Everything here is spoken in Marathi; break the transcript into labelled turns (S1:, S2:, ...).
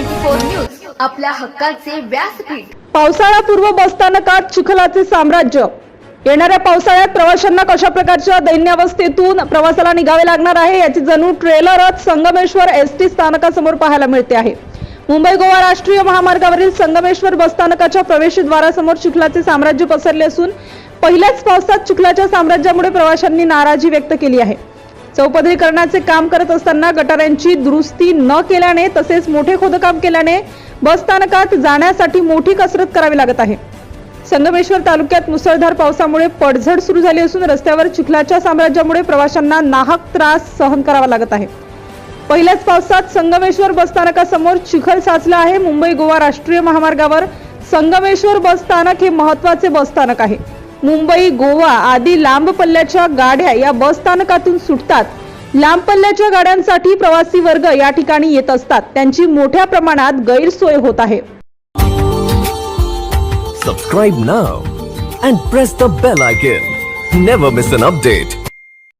S1: न्यूज आपल्या हक्काचे व्यासपीठ.
S2: पावसाळापूर्व बसस्थानकात चिखलाचे साम्राज्य. येणाऱ्या पावसाळ्यात प्रवाशांना कशा प्रकारच्या दैन्यावस्थेतून प्रवासाला निघावे लागणार आहे याची जणू ट्रेलरच संगमेश्वर एस टी स्थानकासमोर पाहायला मिळते आहे. मुंबई गोवा राष्ट्रीय महामार्गावरील संगमेश्वर बसस्थानकाच्या प्रवेशद्वारासमोर चिखलाचे साम्राज्य पसरले असून पहिल्याच पावसात चिखलाच्या साम्राज्यामुळे प्रवाशांनी नाराजी व्यक्त केली आहे. चौपदरीकरणाचे काम करत असताना गटारांची दुरुस्ती न केल्याने तसेच मोठे खोदकाम केल्याने बसस्थानकात जाण्यासाठी मोठी कसरत करावी लागत आहे. संगमेश्वर तालुक्यात मुसळधार पावसामुळे पडझड सुरू झाली असून रस्त्यावर चिखलाच्या साम्राज्यामुळे प्रवाशांना नाहक त्रास सहन करावा लागत आहे. पहिल्याच पावसात संगमेश्वर बसस्थानकासमोर चिखल साचला आहे. मुंबई गोवा राष्ट्रीय महामार्गावर संगमेश्वर बसस्थानक हे महत्त्वाचे बसस्थानक आहे. मुंबई गोवा आदी लांब पल्ल्याच्या गाड्या या बसस्थानकातून सुटतात. लांब पल्ल्याच्या गाड्यांसाठी प्रवासी वर्ग या ठिकाणी येत असतात. त्यांची मोठ्या प्रमाणात गैरसोय होत आहे.
S3: Subscribe now and press the bell icon never miss an update